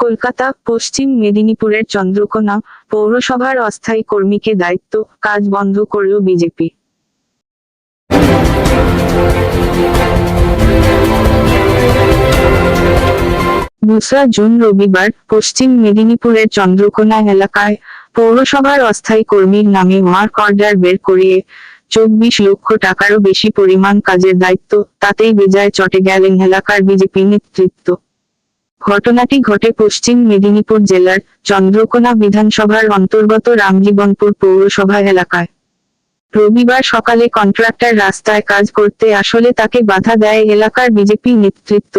কলকাতা, পশ্চিম মেদিনীপুরের চন্দ্রকোনা পৌরসভার অস্থায়ী কর্মীকে দায়িত্ব, কাজ বন্ধ করল বিজেপি। দোসরা জুন রবিবার পশ্চিম মেদিনীপুরের চন্দ্রকোনা এলাকায় পৌরসভার অস্থায়ী কর্মীর নামে ওয়ার্ক অর্ডার বের করিয়ে চব্বিশ লক্ষ টাকারও বেশি পরিমাণ কাজের দায়িত্ব তাতেই বেজায় চটে গেলেন এলাকার বিজেপি নেতৃত্ব। ঘটনাটি ঘটে পশ্চিম মেদিনীপুর জেলার চন্দ্রকোনা বিধানসভার অন্তর্গত রামজীবনপুর পৌরসভা এলাকায়। রবিবার সকালে কন্ট্রাক্টর রাস্তায় কাজ করতে আসলে তাকে বাধা দেয় এলাকার বিজেপি নেতৃত্ব।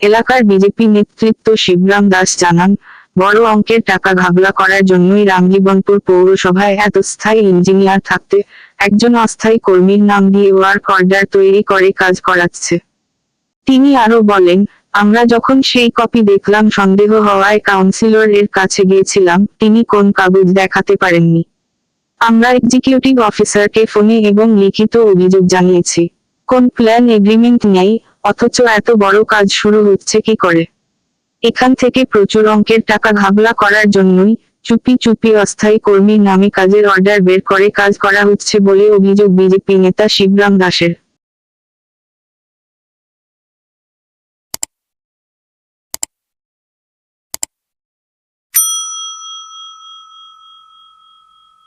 এলাকার বিজেপি নেতৃত্ব শিবরাম দাস জানান, বড় অঙ্কের টাকা ঘাবলা করার জন্যই রামজীবনপুর পৌরসভায় এত স্থায়ী ইঞ্জিনিয়ার থাকতে একজন অস্থায়ী কর্মীর নাম দিয়ে ওয়ার্ক অর্ডার তৈরি করে কাজ করাচ্ছে। তিনি আরও বলেন আমরা যখন সেই কপি দেখলাম, সন্দেহ হওয়ায় কাউন্সিলর এর কাছে গিয়েছিলাম, তিনি কোন কাগজ দেখাতে পারেননি। আমরা এক্সিকিউটিভ অফিসারকে ফোনে এবং লিখিত অভিযোগ জানিয়েছি, কোন প্ল্যান এগ্রিমেন্ট নেই, অথচ এত বড় কাজ শুরু হচ্ছে কি করে? এখান থেকে প্রচুর অঙ্কের টাকা ঘাবলা করার জন্যই চুপি চুপি অস্থায়ী কর্মীর নামে কাজের অর্ডার বের করে কাজ করা হচ্ছে বলে অভিযোগ বিজেপি নেতা শিবরাম দাসের।